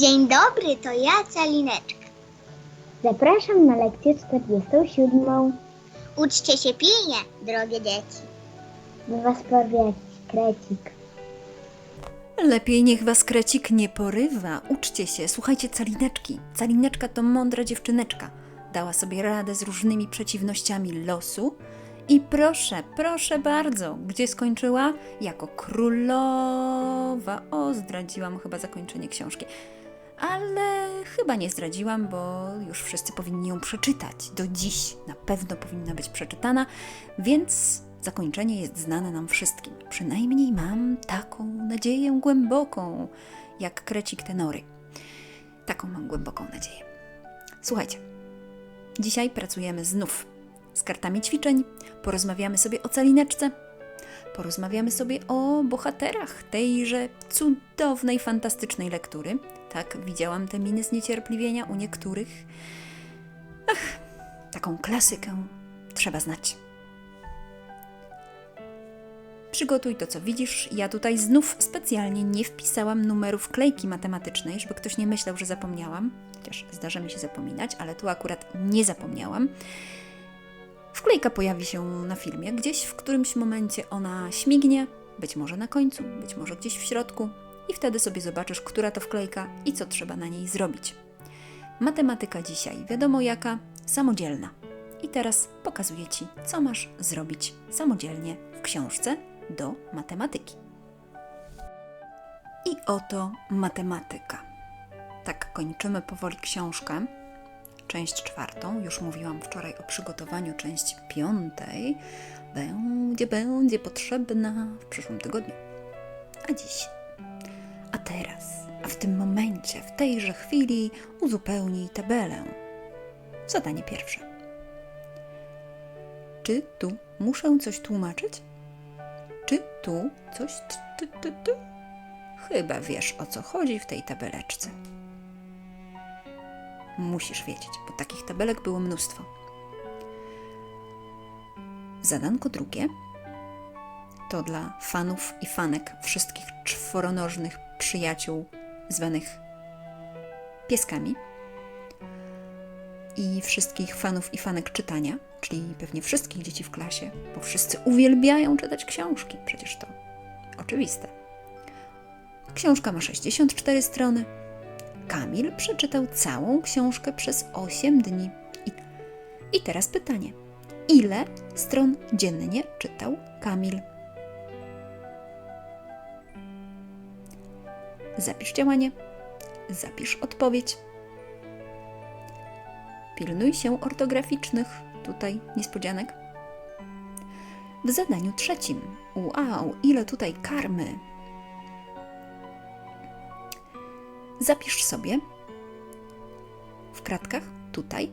Dzień dobry, to ja, Calineczka. Zapraszam na lekcję 47. Uczcie się pilnie, drogie dzieci. by was porwie krecik. Lepiej niech was krecik nie porywa. Uczcie się, słuchajcie calineczki. Calineczka to mądra dziewczyneczka. Dała sobie radę z różnymi przeciwnościami losu. I proszę, proszę bardzo, gdzie skończyła? Jako królowa. O, zdradziłam chyba zakończenie książki. Ale chyba nie zdradziłam, bo już wszyscy powinni ją przeczytać. Do dziś na pewno powinna być przeczytana, więc zakończenie jest znane nam wszystkim. Przynajmniej mam taką nadzieję głęboką, jak krecik tenory. Taką mam głęboką nadzieję. Słuchajcie, dzisiaj pracujemy znów z kartami ćwiczeń, porozmawiamy sobie o calineczce, porozmawiamy sobie o bohaterach tejże cudownej, fantastycznej lektury. Tak, widziałam te miny zniecierpliwienia u niektórych. Ach, taką klasykę trzeba znać. Przygotuj to, co widzisz. Ja tutaj znów specjalnie nie wpisałam numerów klejki matematycznej, żeby ktoś nie myślał, że zapomniałam. Chociaż zdarza mi się zapominać, ale tu akurat nie zapomniałam. Wklejka pojawi się na filmie, gdzieś w którymś momencie ona śmignie, być może na końcu, być może gdzieś w środku, i wtedy sobie zobaczysz, która to wklejka i co trzeba na niej zrobić. Matematyka dzisiaj, wiadomo jaka, samodzielna. I teraz pokazuję Ci, co masz zrobić samodzielnie w książce do matematyki. I oto matematyka. Tak kończymy powoli książkę część czwartą. Już mówiłam wczoraj o przygotowaniu części piątej. Będzie, będzie potrzebna w przyszłym tygodniu. A dziś. Teraz, a w tym momencie, w tejże chwili uzupełnij tabelę. Zadanie pierwsze. Czy tu muszę coś tłumaczyć? Czy tu coś t, t, t, t? Chyba wiesz o co chodzi w tej tabeleczce. Musisz wiedzieć, bo takich tabelek było mnóstwo. Zadanko drugie to dla fanów i fanek wszystkich czworonożnych przyjaciół zwanych pieskami i wszystkich fanów i fanek czytania, czyli pewnie wszystkich dzieci w klasie, bo wszyscy uwielbiają czytać książki, przecież to oczywiste. Książka ma 64 strony. Kamil przeczytał całą książkę przez 8 dni. I, I teraz pytanie: ile stron dziennie czytał Kamil? Zapisz działanie, zapisz odpowiedź. Pilnuj się ortograficznych, tutaj niespodzianek. W zadaniu trzecim. Wow, ile tutaj karmy! Zapisz sobie w kratkach tutaj,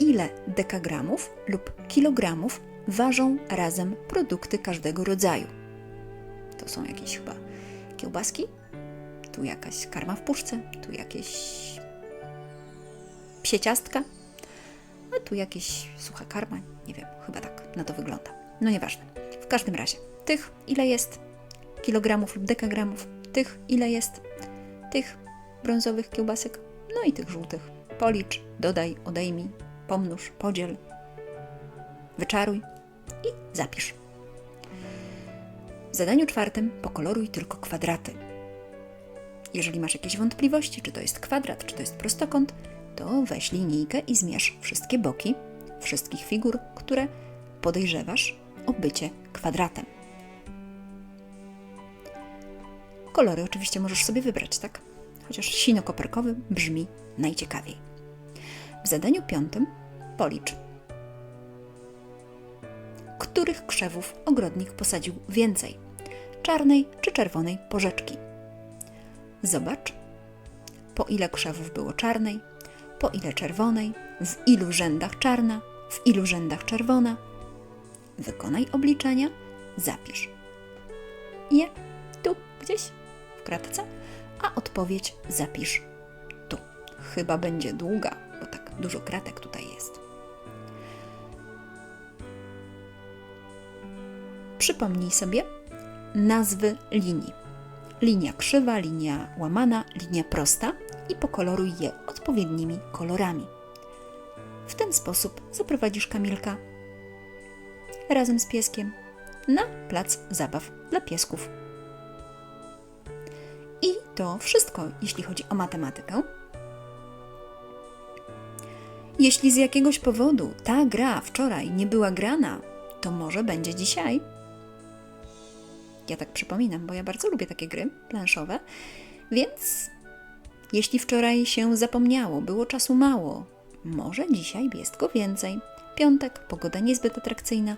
ile dekagramów lub kilogramów ważą razem produkty każdego rodzaju. To są jakieś chyba kiełbaski, tu jakaś karma w puszce, tu jakieś psie ciastka, a tu jakieś sucha karma, nie wiem, chyba tak na to wygląda. No nieważne. W każdym razie, tych ile jest kilogramów lub dekagramów, tych ile jest tych brązowych kiełbasek, no i tych żółtych. Policz, dodaj, odejmij, pomnóż, podziel, wyczaruj i zapisz. W zadaniu czwartym pokoloruj tylko kwadraty. Jeżeli masz jakieś wątpliwości, czy to jest kwadrat, czy to jest prostokąt, to weź linijkę i zmierz wszystkie boki wszystkich figur, które podejrzewasz o bycie kwadratem. Kolory oczywiście możesz sobie wybrać, tak? Chociaż sino-koperkowy brzmi najciekawiej. W zadaniu piątym policz. Których krzewów ogrodnik posadził więcej? Czarnej czy czerwonej porzeczki? Zobacz, po ile krzewów było czarnej, po ile czerwonej, w ilu rzędach czarna, w ilu rzędach czerwona. Wykonaj obliczenia, zapisz je tu gdzieś w kratce, a odpowiedź zapisz tu. Chyba będzie długa, bo tak dużo kratek tutaj jest. Przypomnij sobie nazwy linii linia krzywa, linia łamana, linia prosta i pokoloruj je odpowiednimi kolorami. W ten sposób zaprowadzisz Kamilka razem z pieskiem na plac zabaw dla piesków. I to wszystko, jeśli chodzi o matematykę. Jeśli z jakiegoś powodu ta gra wczoraj nie była grana, to może będzie dzisiaj. Ja tak przypominam, bo ja bardzo lubię takie gry planszowe, więc jeśli wczoraj się zapomniało, było czasu mało, może dzisiaj jest go więcej. Piątek, pogoda niezbyt atrakcyjna,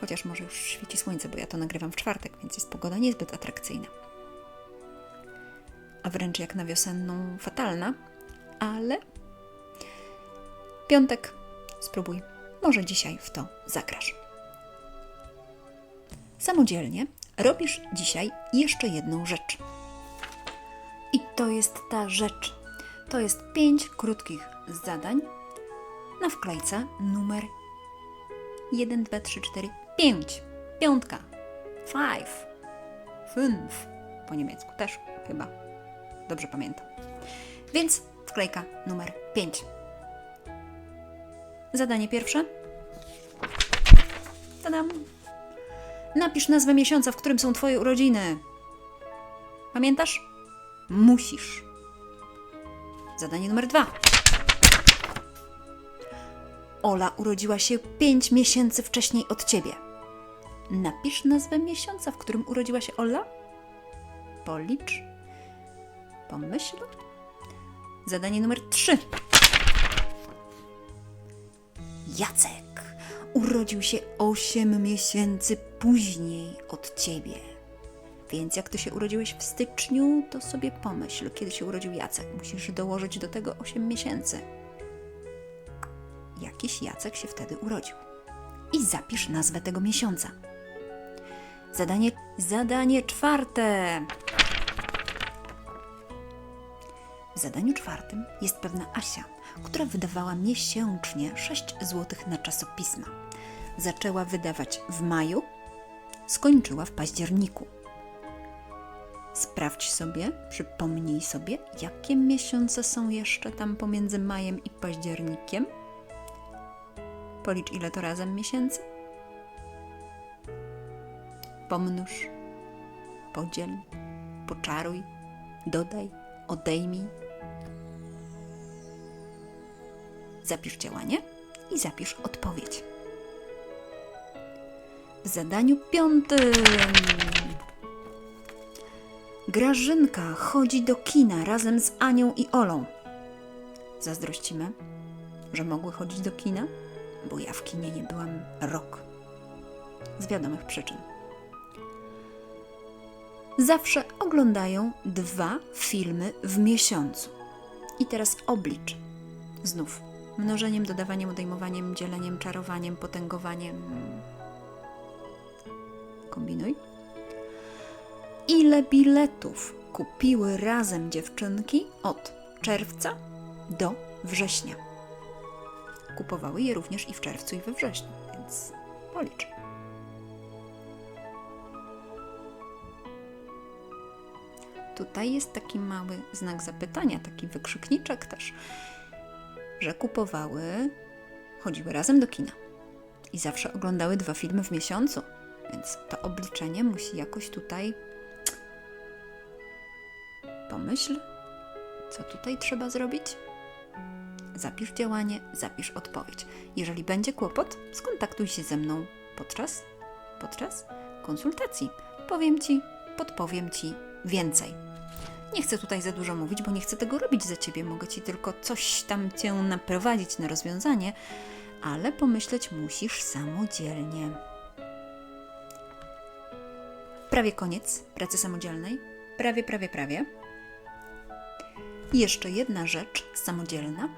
chociaż może już świeci słońce, bo ja to nagrywam w czwartek, więc jest pogoda niezbyt atrakcyjna. A wręcz jak na wiosenną fatalna, ale piątek spróbuj, może dzisiaj w to zagrasz. Samodzielnie robisz dzisiaj jeszcze jedną rzecz. I to jest ta rzecz. To jest pięć krótkich zadań na wklejce numer 1, 2, 3, 4, 5. Piątka. Five. Fünf. Po niemiecku też chyba. Dobrze pamiętam. Więc wklejka numer 5. Zadanie pierwsze. Tadam. Napisz nazwę miesiąca, w którym są Twoje urodziny. Pamiętasz? Musisz. Zadanie numer dwa. Ola urodziła się 5 miesięcy wcześniej od ciebie. Napisz nazwę miesiąca, w którym urodziła się Ola. Policz. Pomyśl. Zadanie numer 3. Jacek urodził się 8 miesięcy później od ciebie. Więc jak ty się urodziłeś w styczniu, to sobie pomyśl, kiedy się urodził Jacek. Musisz dołożyć do tego 8 miesięcy. Jakiś Jacek się wtedy urodził. I zapisz nazwę tego miesiąca. Zadanie, zadanie czwarte. W zadaniu czwartym jest pewna Asia, która wydawała miesięcznie 6 zł na czasopisma. Zaczęła wydawać w maju, skończyła w październiku. Sprawdź sobie, przypomnij sobie, jakie miesiące są jeszcze tam pomiędzy majem i październikiem. Policz, ile to razem miesięcy. Pomnóż, podziel, poczaruj, dodaj, odejmij. Zapisz działanie i zapisz odpowiedź. W zadaniu piątym. Grażynka chodzi do kina razem z Anią i Olą. Zazdrościmy, że mogły chodzić do kina, bo ja w kinie nie byłam rok. Z wiadomych przyczyn. Zawsze oglądają dwa filmy w miesiącu. I teraz oblicz. Znów mnożeniem, dodawaniem, odejmowaniem, dzieleniem, czarowaniem, potęgowaniem. Kombinuj ile biletów kupiły razem dziewczynki od czerwca do września. Kupowały je również i w czerwcu, i we wrześniu, więc policz. Tutaj jest taki mały znak zapytania, taki wykrzykniczek też, że kupowały, chodziły razem do kina i zawsze oglądały dwa filmy w miesiącu, więc to obliczenie musi jakoś tutaj Pomyśl, co tutaj trzeba zrobić? Zapisz działanie, zapisz odpowiedź. Jeżeli będzie kłopot, skontaktuj się ze mną podczas, podczas konsultacji. Powiem Ci, podpowiem Ci więcej. Nie chcę tutaj za dużo mówić, bo nie chcę tego robić za Ciebie. Mogę Ci tylko coś tam Cię naprowadzić na rozwiązanie, ale pomyśleć musisz samodzielnie. Prawie koniec pracy samodzielnej. Prawie, prawie, prawie. Jeszcze jedna rzecz samodzielna.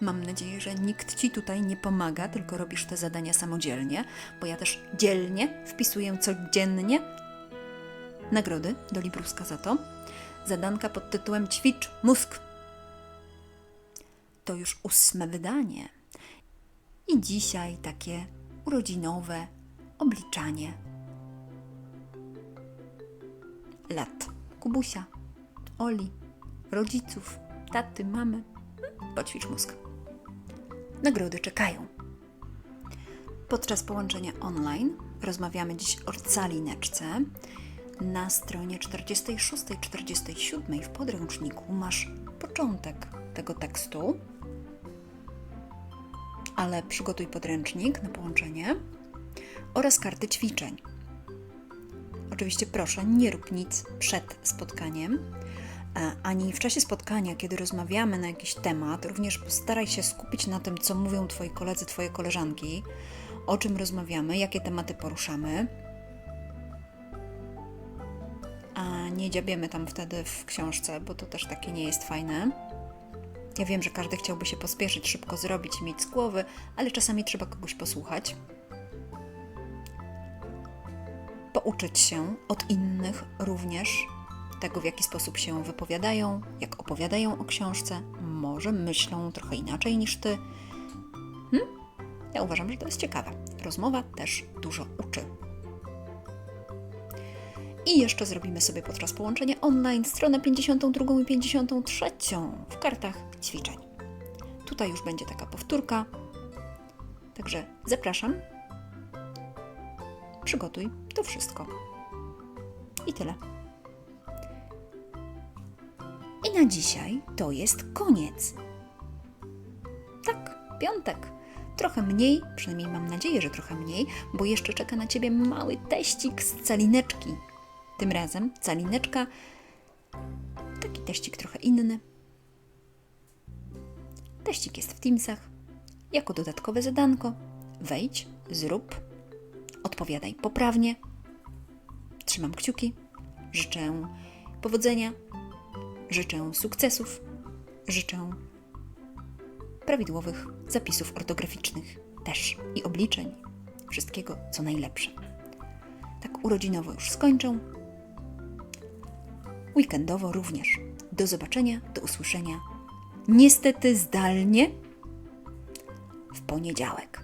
Mam nadzieję, że nikt Ci tutaj nie pomaga, tylko robisz te zadania samodzielnie, bo ja też dzielnie wpisuję codziennie nagrody do Libruska za to. Zadanka pod tytułem Ćwicz mózg. To już ósme wydanie. I dzisiaj takie urodzinowe obliczanie lat Kubusia, Oli, rodziców, taty, mamy. Poćwicz mózg. Nagrody czekają. Podczas połączenia online rozmawiamy dziś o calineczce. Na stronie 46-47 w podręczniku masz początek tego tekstu, ale przygotuj podręcznik na połączenie oraz karty ćwiczeń. Oczywiście proszę, nie rób nic przed spotkaniem, e, ani w czasie spotkania, kiedy rozmawiamy na jakiś temat, również postaraj się skupić na tym, co mówią Twoi koledzy, Twoje koleżanki, o czym rozmawiamy, jakie tematy poruszamy. Nie dziabiemy tam wtedy w książce, bo to też takie nie jest fajne. Ja wiem, że każdy chciałby się pospieszyć, szybko zrobić i mieć z głowy, ale czasami trzeba kogoś posłuchać. Pouczyć się od innych również tego, w jaki sposób się wypowiadają, jak opowiadają o książce, może myślą trochę inaczej niż ty. Hm? Ja uważam, że to jest ciekawe. Rozmowa też dużo uczy. I jeszcze zrobimy sobie podczas połączenia online stronę 52 i 53 w kartach ćwiczeń. Tutaj już będzie taka powtórka. Także zapraszam. Przygotuj to wszystko. I tyle. I na dzisiaj to jest koniec. Tak, piątek. Trochę mniej, przynajmniej mam nadzieję, że trochę mniej, bo jeszcze czeka na ciebie mały teścik z calineczki. Tym razem calineczka, taki teścik trochę inny. Teścik jest w Teamsach. Jako dodatkowe zadanko wejdź, zrób, odpowiadaj poprawnie. Trzymam kciuki. Życzę powodzenia, życzę sukcesów, życzę prawidłowych zapisów ortograficznych też i obliczeń, wszystkiego co najlepsze. Tak urodzinowo już skończę. Weekendowo również. Do zobaczenia, do usłyszenia. Niestety zdalnie w poniedziałek.